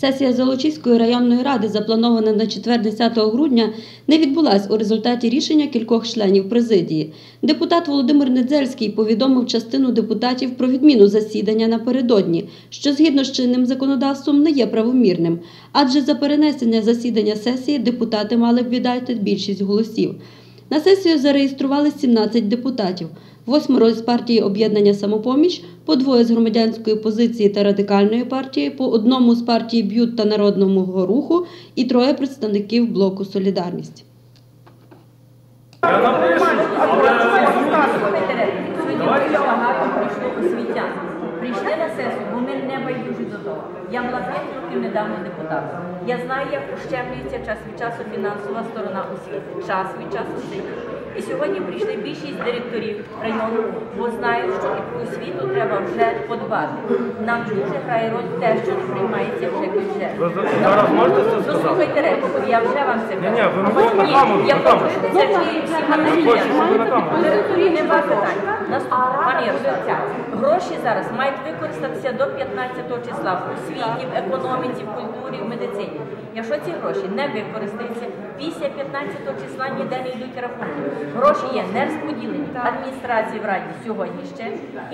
Сесія Золочиської районної ради, запланована на четвер 10 грудня, не відбулась у результаті рішення кількох членів президії. Депутат Володимир Недзельський повідомив частину депутатів про відміну засідання напередодні, що згідно з чинним законодавством не є правомірним, адже за перенесення засідання сесії депутати мали б віддати більшість голосів. На сесію зареєстрували 17 депутатів. Восьмеро з партії об'єднання самопоміч, по двоє з громадянської позиції та радикальної партії, по одному з партії Б'ют та народного руху і троє представників блоку Солідарність. Прийшли на сесію, бо ми не байдужі до того. Я була 5 років недавно депутатом. Я знаю, як ущемлюється час від часу фінансова сторона освіти, час від часу сидіти. І сьогодні прийшли більшість директорів району, бо знають, що і про освіту треба вже подбати. Нам дуже грає роль те, що не приймається вже бюджет. Зараз можете це сказати? Дослухайте репліку, я вже вам це Ні-ні, ви не можете на камеру, Я на камеру. хочу це всі хочу, щоб ви на камеру. Директорів нема питань. Наступне, пані Ярослав, гроші зараз мають використатися до 15 числа в освіті, в економіці, в культурі, в медицині. Якщо ці гроші не використаються, після 15 числа ніде не йдуть рахунки. Гроші є не розподілені адміністрації в раді сьогодні ще,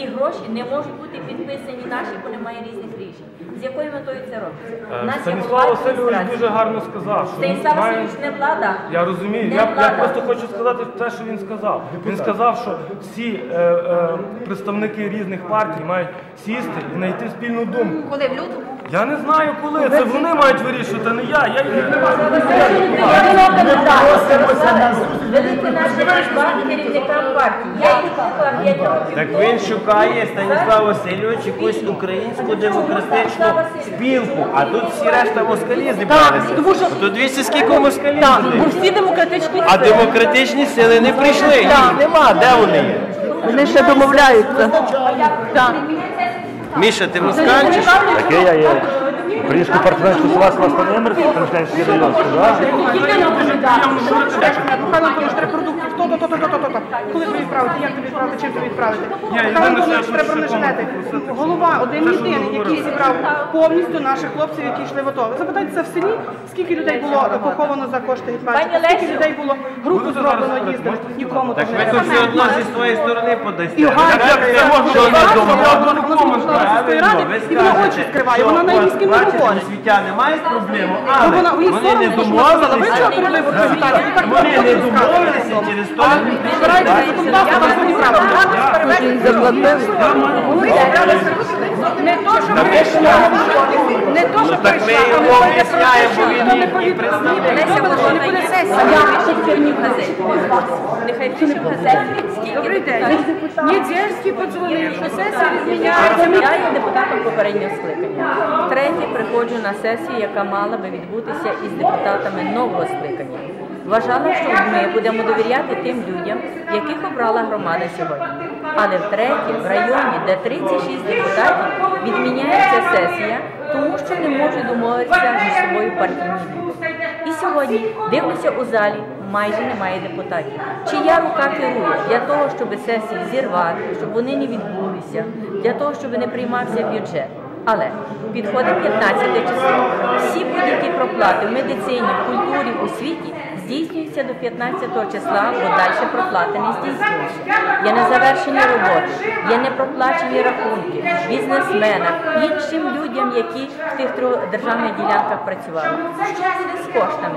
і гроші не можуть бути підписані наші, бо немає різних рішень. З якою метою це робиться? Е, Станіслав Васильович дуже гарно сказав, що Станіслав має- Васильович не влада. Я розумію. Не Я, я просто хочу сказати те, що він сказав. Він сказав, що всі е, е, представники різних партій мають сісти і знайти спільну думку. Коли в лютому? Я не знаю коли. Це вони мають вирішувати, а не я. Я їх не маю. Великі наші плани керівникам партії. Я їх кликала п'ять. Так він шукає Станіслав Васильович якусь українську демократичну спілку, а тут всі решта москалі зібралися. Тут дивіться, скільки москалів Так, бо всі демократичні А демократичні сили не прийшли. Їх нема, де вони є? вони ще домовляються. Так. Міша, ти москаль чи? Таке я є. Українську партнерську Слава Станемир, Трансляндський район, сказав. Михайло Антонович, треба продуктів, то, то, то, то, то, то, то. Коли тобі відправити, як тобі відправити, чим тобі відправити? Михайло що треба бронежилети. Голова, один ви єдиний, який зібрав повністю наших хлопців, які йшли в АТО. Ви запитайтеся в селі, скільки людей було поховано за кошти Гетьманщини, скільки людей було групу зроблено, їздили, нікому Так того ви не то все одно зі своєї сторони подасте. І Ганна, Як це може що думала? вона Московської ради, і вона очі скриває, вона ні з ким не говорить. освітяни мають проблему, Ну, але вона, ви вони не домовилися. Вони не через то. Збирайтеся законодавство, там своїй. Не то, що прийшла, не то, що Так ми ми об'ясняємо, бо він не їх і представник. Леся Волошина є в газеті. Нехай пише в газеті. Добрий день. Недельський подзвонив, що сесія Я відміняється. Депутатом попереднього скликання. Втретє приходжу на сесію, яка мала би відбутися із депутатами нового скликання. Вважала, що ми будемо довіряти тим людям, яких обрала громада сьогодні. Але втретє, в районі, де 36 депутатів, відміняється сесія, тому що не можуть домовитися між собою партійні. І сьогодні дивлюся у залі, майже немає депутатів. Чия рука керує для того, щоб сесії зірвати, щоб вони не відбулися, для того, щоб не приймався бюджет. Але підходить 15 число. Всі будь-які проплати в медицині, в культурі, у світі здійснюються до 15 числа, бо далі проплати не здійснюються. Є незавершені роботи, є непроплачені рахунки бізнесменам, іншим людям, які в тих державних ділянках працювали. Що буде з коштами,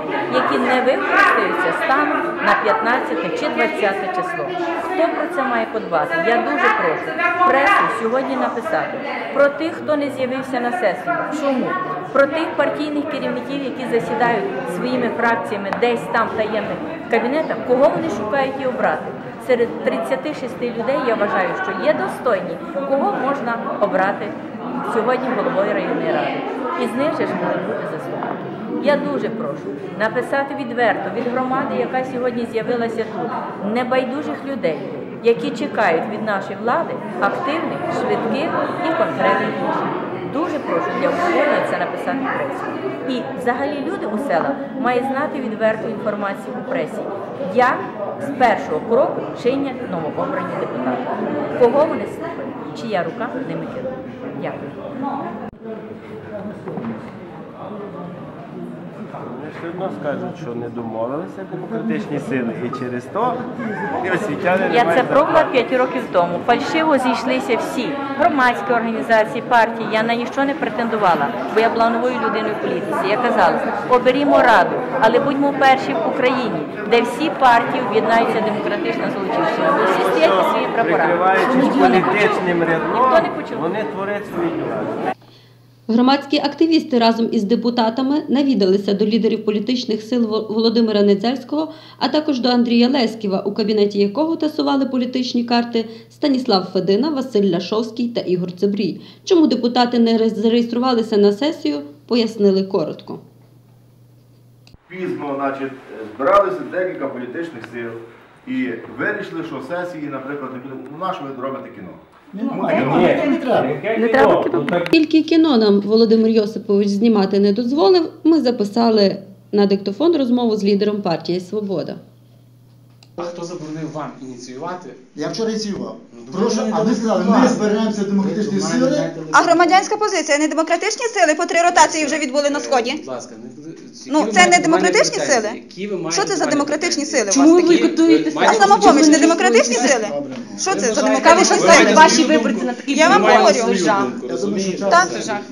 не використаються станом на 15 чи 20 число? Хто про це має подбати? Я дуже прошу пресу сьогодні написати про тих, хто не з'явився на сесію. Чому? Про тих партійних керівників, які засідають своїми фракціями десь там в таємних кабінетах, кого вони шукають і обрати. Серед 36 людей я вважаю, що є достойні, кого можна обрати сьогодні головою районної ради. І з них же ж бути заступники. Я дуже прошу написати відверто від громади, яка сьогодні з'явилася тут, небайдужих людей, які чекають від нашої влади активних, швидких і конкретних рішень. Дуже прошу для обговорення це написати в пресі. І взагалі люди у селах мають знати відверту інформацію у пресі, як з першого кроку чинять новообрані депутати. Кого вони слухають, чия рука ними керує. Дякую. Все одно скажуть, що не домовилися демократичні сили. І через то і освітяни не Я це пробувала 5 років тому. Фальшиво зійшлися всі громадські організації, партії. Я на ніщо не претендувала, бо я була новою людиною в політиці. Я казала, оберімо раду, але будьмо перші в Україні, де всі партії об'єднаються демократично злочинцями. Бо всі стоять на своїм прапорам. прикриваючись політичним Ніхто не почув. вони творять свою владу. Громадські активісти разом із депутатами навідалися до лідерів політичних сил Володимира Недзельського, а також до Андрія Леськіва, у кабінеті якого тасували політичні карти Станіслав Федина, Василь Ляшовський та Ігор Цебрій. Чому депутати не зареєструвалися на сесію, пояснили коротко. пізно, значить, збиралися декілька політичних сил і вирішили, що сесії, наприклад, не буде. Ну, на що ви робите кіно? Не треба кіно. Тільки кіно нам Володимир Йосипович знімати не дозволив, ми записали на диктофон розмову з лідером партії Свобода. Хто заборонив вам ініціювати? Я вчора ініціював. Ну, Прошу, а ви сказали, ми зберемося демократичні сили. А громадянська позиція не демократичні сили по три ротації вже відбули на сході. Будь ласка, не Ну, це не демократичні сили? Що це за демократичні сили у Чому ви такі? А самопоміч не демократичні сили? Що це за демократичні сили? Ваші виборці на такий Я вам говорю. Розумієте? Так.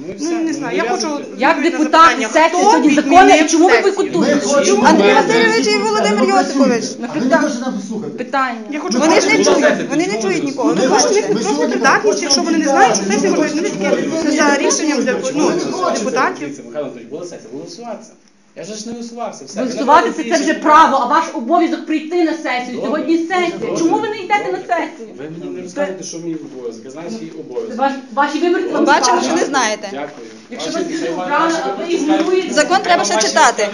Ну, і Ну, не ну, знаю, я хочу. Як відповідь на депутат запитання, сесії хто сьогодні відмінив закони, чому ви сесію? бойкотуєте? Ми хочемо- Андрій Васильович і Володимир Ми Йосипович. працюємо. А ви не хочете нас слухати. Питання. Я хочу Вони ж не чують, вони не чують нікого. Ну, Ми бачите? ми Просто придатність, якщо вони не знають, що сесія може бути за рішенням деп- ну, депутатів. Михайло Анатолійович, була сесія, голосуватися. Я ж не висувався. Все. Ви це вже право, а ваш обов'язок прийти на сесію. Добре. Сьогодні сесія. Добре. Чому ви не йдете на сесію? Ви мені не розказуєте, що мій обов'язок. Я знаю свій обов'язок. ваш- Ваші виборці вам Бачимо, що не знаєте. Дякую. Якщо Ваші- ви це ва- правильно, ваші а ви ігноруєте- Закон треба ще читати.